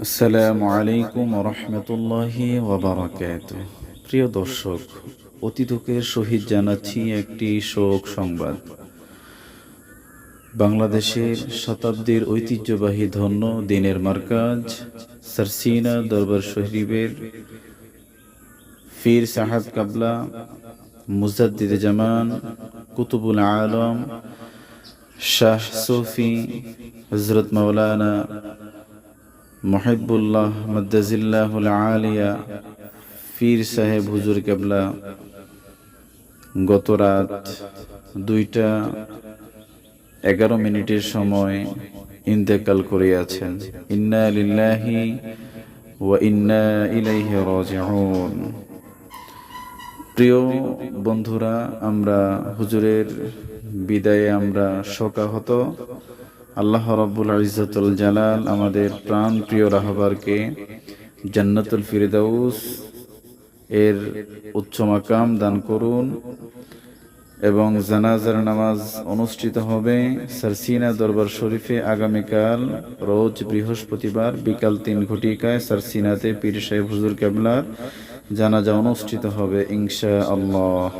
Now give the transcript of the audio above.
আসসালামু আলাইকুম রহমতুল্লাহি ওবরাকাত প্রিয় দর্শক, অতি দুঃখের সহিত জানাচ্ছি একটি শোক সংবাদ। বাংলাদেশের শতাব্দীর ঐতিহ্যবাহী ধন্য দিনের মার্কাজ সারসিনা দরবার শরীফের ফির সাহাব কাবলা, মুজাদ্দিদ জামান, কুতুবুল আলম, শাহ সুফি হজরত মৌলানা মহিবুল্লাহ মদ্দাজিল্লাহুল আলিয়া ফির সাহেব হুজুর কেবলা গত রাত দুইটা এগারো মিনিটের সময় ইন্তেকাল করিয়াছেন। ইন্না লিল্লাহি ওয়া ইন্না ইলাইহি রাজিউন। প্রিয় বন্ধুরা, আমরা হুজুরের বিদায়ে আমরা শোকাহত। আল্লাহ রব্বুল ইজ্জতুল জালাল আমাদের প্রাণ প্রিয় রাহবারকে জান্নাতুল ফিরদাউস এর উচ্চ মাকাম দান করুন এবং জানাজার নামাজ অনুষ্ঠিত হবে সারসিনা দরবার শরীফে আগামীকাল রোজ বৃহস্পতিবার বিকাল তিন ঘটিকায় সারসিনাতে পীর সাহেব হুজুর কেবলার জানাজা অনুষ্ঠিত হবে ইনশা আল্লাহ